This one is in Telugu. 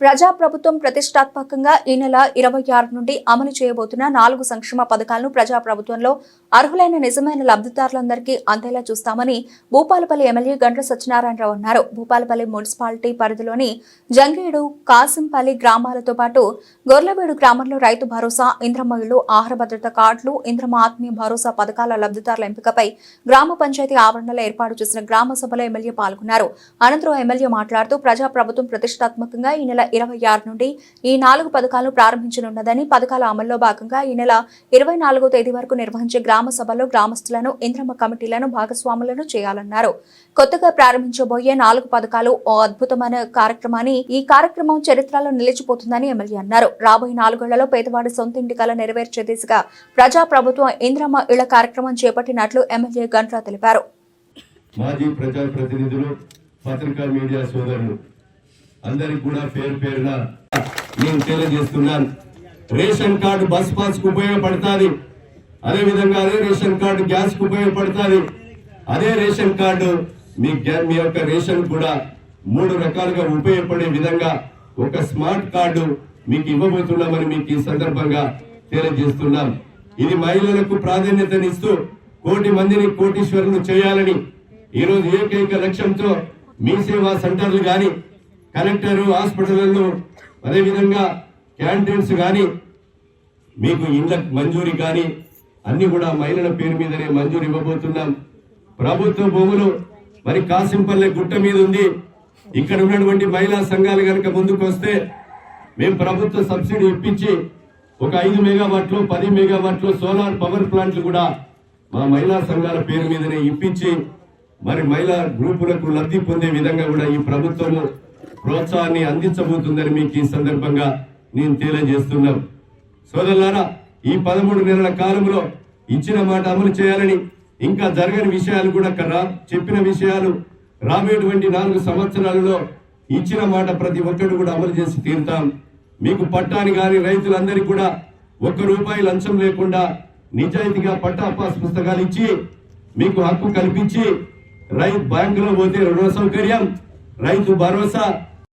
ప్రజాప్రభుత్వం ప్రతిష్టాత్మకంగా ఈ నెల ఇరవై ఆరు నుండి అమలు చేయబోతున్న నాలుగు సంక్షేమ పథకాలను ప్రజాప్రభుత్వంలో అర్హులైన నిజమైన లబ్ధిదారులందరికీ అందేలా చూస్తామని భూపాలపల్లి ఎమ్మెల్యే గంట్ల సత్యనారాయణరావు అన్నారు. భూపాలపల్లి మున్సిపాలిటీ పరిధిలోని జంగేడు కాసింపల్లి గ్రామాలతో పాటు గొర్లవేడు గ్రామంలో రైతు భరోసా ఇంద్రమ్మ ఇళ్ళు ఆహార భద్రత కార్డులు ఇంద్రమ ఆత్మీయ భరోసా పథకాల లబ్ధిదారుల ఎంపికపై గ్రామ పంచాయతీ ఆవరణలో ఏర్పాటు చేసిన గ్రామ సభలో ఎమ్మెల్యే పాల్గొన్నారు. అనంతరం ఎమ్మెల్యే మాట్లాడుతూ ప్రజాప్రభుత్వం ప్రతిష్టాత్మకంగా ఈ నెల ఇరవై ఆరు నుండి ఈ నాలుగు పథకాలను ప్రారంభించనున్నదని పథకాల అమల్లో భాగంగా ఈ నెల ఇరవై నాలుగో తేదీ వరకు నిర్వహించే గ్రామ సభలో గ్రామస్తులను ఇంద్రమ్మ కమిటీలను భాగస్వాములను చేయాలన్నారు. కొత్తగా ప్రారంభించబోయే నాలుగు పథకాలు ఓ అద్భుతమైన కార్యక్రమాన్ని ఈ కార్యక్రమం చరిత్రలో నిలిచిపోతుందని ఎమ్మెల్యే అన్నారు. రాబోయే నాలుగేళ్ళలో పేదవాడి సొంత ఇంటి కల నెరవేర్చే దిశగా ప్రజా ప్రభుత్వం ఇంద్రమ్మ ఇళ్ళ కార్యక్రమం చేపట్టినట్లు ఎమ్మెల్యే గంట్రా తెలిపారు. మాజీ ప్రజాప్రతినిధులు పత్రికా మీడియా సోదరులు అందరికి కూడా పేరు పేరున నేను తెలియజేస్తున్నాను. రేషన్ కార్డు బస్ పాస్కు ఉపయోగపడుతుంది. అదే విధంగా అదే రేషన్ కార్డు గ్యాస్కు ఉపయోగపడుతుంది. అదే రేషన్ కార్డు మీ గ్యా- మీ యొక్క రేషన్ కూడా మూడు రకాలుగా ఉపయోగపడే విధంగా ఒక స్మార్ట్ కార్డు మీకు ఇవ్వబోతున్నామని మీకు ఈ సందర్భంగా తెలియజేస్తున్నాం. ఇది మహిళలకు ప్రాధాన్యతనిస్తూ కోటి మందిని కోటీశ్వరులు చేయాలని ఈరోజు ఏకైక లక్ష్యంతో మీ సేవా సెంటర్లు కానీ కలెక్టర్ హాస్పిటల్లో అదేవిధంగా క్యాంటీన్స్ కానీ మీకు ఇండ్ల మంజూరీ కానీ అన్ని కూడా మహిళల పేరు మీదనే మంజూరు ఇవ్వబోతున్నాం. ప్రభుత్వ భూములు మరి కాసింపల్లె గుట్ట మీద ఉంది. ఇక్కడ ఉన్నటువంటి మహిళా సంఘాలు కనుక ముందుకు వస్తే మేము ప్రభుత్వ సబ్సిడీ ఇప్పించి ఒక ఐదు మెగావాట్లు పది మెగావాట్లు సోలార్ పవర్ ప్లాంట్లు కూడా మా మహిళా సంఘాల పేరు మీదనే ఇప్పించి మరి మహిళా గ్రూపులకు లబ్ధి పొందే విధంగా కూడా ఈ ప్రభుత్వము ప్రోత్సాహాన్ని అందించబోతుందని మీకు ఈ సందర్భంగా నేను తెలియజేస్తున్నాం. సోదరులారా ఈ పదమూడు నెలల కాలంలో ఇచ్చిన మాట అమలు చేయాలని ఇంకా జరగని విషయాలు కూడా క- రా చెప్పిన విషయాలు రాబోయేటువంటి నాలుగు సంవత్సరాలలో ఇచ్చిన మాట ప్రతి ఒక్కరు కూడా అమలు చేసి తీరుతాం. మీకు పట్టాని కానీ రైతులందరికీ కూడా ఒక్క రూపాయి లంచం లేకుండా నిజాయితీగా పట్టా పాస్ పుస్తకాలు ఇచ్చి మీకు హక్కు కల్పించి రైతు బ్యాంకులో పోతే రుణ సౌకర్యం రైతు భరోసా